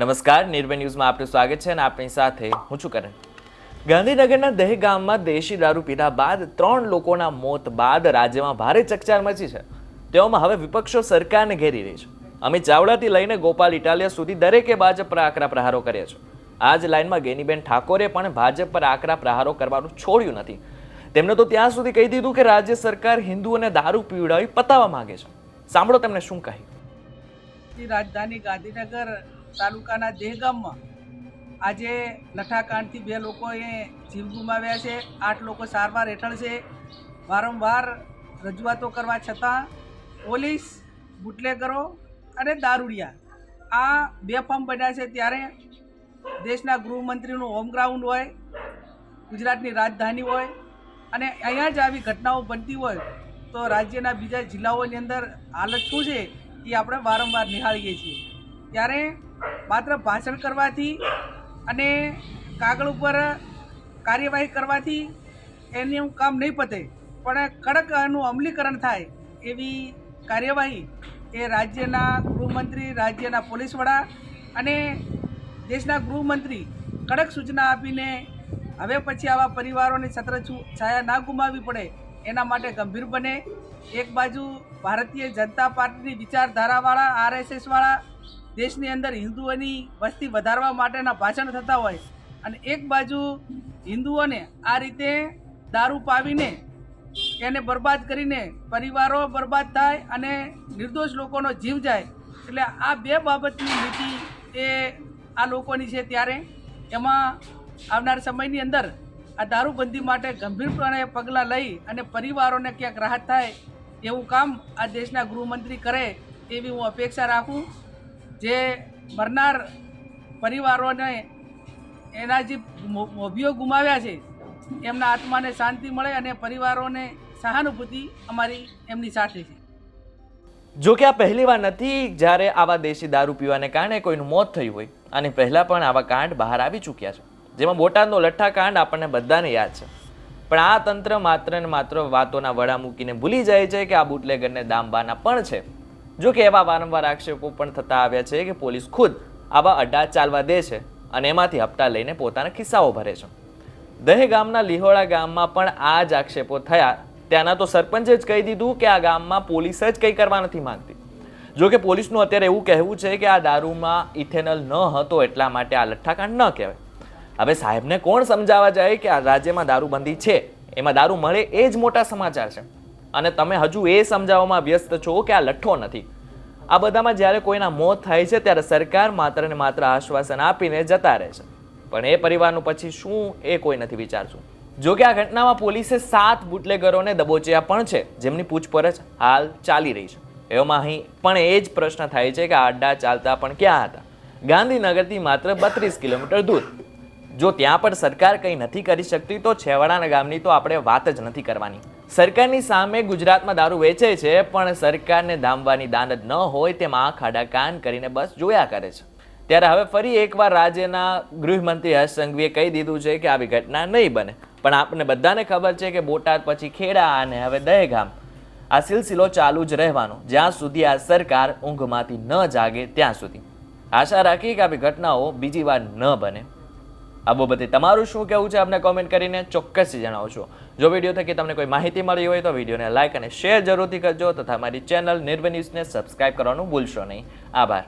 નમસ્કાર, નિર્ભય ન્યૂઝમાં આપનું સ્વાગત છે અને આપણી સાથે હું છું કરણ. ગાંધીનગરના દહેગામમાં દેશી દારૂ પીધા બાદ ત્રણ લોકોના મોત બાદ રાજ્યમાં ભારે ચકચાર મચી છે. તેઓમાં હવે વિપક્ષો સરકારને ઘેરી રહી છે. અમિત ચાવડાથી લઈને ગોપાલ ઇટાલિયા સુધી દરેકે ભાજપ પર આકરા પ્રહારો કર્યા છે. આ જ લાઇનમાં ગેનીબેન ઠાકોરે પણ ભાજપ પર આકરા પ્રહારો કરવાનું છોડ્યું નથી. તેમણે તો ત્યાં સુધી કહી દીધું કે રાજ્ય સરકાર હિન્દુઓને દારૂ પીવડાવી પતાવવા માંગે છે. સાંભળો તેમણે શું કહ્યું. રાજધાની ગાંધીનગર તાલુકાના દેહગામમાં આજે લઠાકાંડથી બે લોકોએ જીવ ગુમાવ્યા છે, આઠ લોકો સારવાર હેઠળ છે. વારંવાર રજૂઆતો કરવા છતાં પોલીસ બુટલેગરો અને દારૂડિયા આ બે ફોર્મ બન્યા છે. ત્યારે દેશના ગૃહમંત્રીનું હોમ ગ્રાઉન્ડ હોય, ગુજરાતની રાજધાની હોય અને અહીંયા જ આવી ઘટનાઓ બનતી હોય તો રાજ્યના બીજા જિલ્લાઓની અંદર હાલત શું છે એ આપણે વારંવાર નિહાળીએ છીએ. ત્યારે માત્ર ભાષણ કરવાથી અને કાગળ ઉપર કાર્યવાહી કરવાથી એનું કામ નહીં પતે. પણ કડક એનું અમલીકરણ થાય એવી કાર્યવાહી એ રાજ્યના ગૃહમંત્રી, રાજ્યના પોલીસ વડા અને દેશના ગૃહમંત્રી કડક સૂચના આપીને હવે પછી આવા પરિવારોની છત્ર છાયા ના ગુમાવવી પડે એના માટે ગંભીર બને. એક બાજુ ભારતીય જનતા પાર્ટીની વિચારધારાવાળા, આરએસએસવાળા દેશની અંદર હિન્દુઓની વસ્તી વધારવા માટેના ભાષણ થતા હોય અને એક બાજુ હિન્દુઓને આ રીતે દારૂ પાવીને એને બરબાદ કરીને પરિવારો બરબાદ થાય અને નિર્દોષ લોકોનો જીવ જાય, એટલે આ બે બાબતની નીતિ એ આ લોકોની છે ત્યારે. એમાં આવનાર સમયની અંદર આ દારૂબંધી માટે ગંભીરપણે પગલાં લઈ અને પરિવારોને ક્યાંક રાહત થાય એવું કામ આ દેશના ગૃહમંત્રી કરે એવી હું અપેક્ષા રાખું. જે મરનાર પરિવારોને એના જે મોભીઓ ગુમાવ્યા છે, એમના આત્માને શાંતિ મળે અને પરિવારોને સહાનુભૂતિ અમારી એમની સાથે છે. જો કે આ પહેલી વાર નથી, જ્યારે આવા દેશી દારૂ પીવાને કારણે કોઈનું મોત થયું હોય, અને પહેલાં પણ આવા કાંડ બહાર આવી ચૂક્યા છે. જેમાં બોટાદનો લઠ્ઠા કાંડ આપણને બધાને યાદ છે. પણ આ તંત્ર માત્ર ને માત્ર વાતોના વડા મૂકીને ભૂલી જાય છે કે આ બુટલેગરને દામબાના પણ છે. જો કે એવા વારંવાર આક્ષેપો પણ થતા આવ્યા છે કે પોલીસ ખુદ આવા અડ્ડા ચાલવા દે છે અને એમાંથી હપ્તા લઈને પોતાના ખિસ્સાઓ ભરે છે. દહે ગામના લિહોળા ગામમાં પણ આ જ આક્ષેપો થયા. ત્યાંના તો સરપંચે જ કહી દીધું કે આ ગામમાં પોલીસ જ કંઈ કરવા નથી માંગતી. જો કે પોલીસનું અત્યારે એવું કહેવું છે કે આ દારૂમાં ઇથેનલ ન હતો એટલા માટે આ લઠ્ઠાકાંડ ન કહેવાય. હવે સાહેબને કોણ સમજાવવા જાય કે આ રાજ્યમાં દારૂબંધી છે? એમાં દારૂ મળે એ જ મોટા સમાચાર છે. અને તમે હજુ એ સમજાવવામાં વ્યસ્ત છો કે આ લઠ્ઠો નથી. આ બધામાં જ્યારે કોઈના મોત થાય છે, ત્યારે સરકાર માત્ર ને માત્ર આશ્વાસન આપીને જતા રહે છે. પણ એ પરિવારનું પછી શું, એ કોઈ નથી વિચારતું. જો કે આ ઘટનામાં પોલીસે સાત બુટલેગરોને દબોચ્યા પણ છે, જેમની પૂછપરછ હાલ ચાલી રહી છે. એવામાં અહીં પણ એ જ પ્રશ્ન થાય છે કે આ અડ્ડા ચાલતા પણ ક્યાં હતા? ગાંધીનગરથી માત્ર બત્રીસ કિલોમીટર દૂર. જો ત્યાં પણ સરકાર કંઈ નથી કરી શકતી, તો છેવાડાના ગામની તો આપણે વાત જ નથી કરવાની. સરકારની સામે ગુજરાતમાં દારૂ વેચે છે, પણ સરકારને દામવાની દાન જ ન હોય તેમાં આંખ આડા કાન કરીને બસ જોયા કરે છે. ત્યારે હવે ફરી એકવાર રાજ્યના ગૃહમંત્રી હર્ષ સંઘવીએ કહી દીધું છે કે આવી ઘટના નહીં બને. પણ આપણને બધાને ખબર છે કે બોટાદ પછી ખેડા અને હવે દહેગામ. આ સિલસિલો ચાલુ જ રહેવાનો. જ્યાં સુધી આ સરકાર ઊંઘમાંથી ન જાગે, ત્યાં સુધી. આશા રાખી કે આવી ઘટનાઓ બીજી વાર ન બને. આ બાબતે તમારું શું કહેવું છે આપને કોમેન્ટ કરીને ચોક્કસથી જણાવશો જો વીડિયો થકી તમને કોઈ માહિતી મળી હોય તો વિડીયોને લાઇક અને શેર જરૂરથી કરજો તથા મારી ચેનલ નિર્ભય ન્યૂઝને સબસ્ક્રાઇબ કરવાનું ભૂલશો નહીં. આભાર.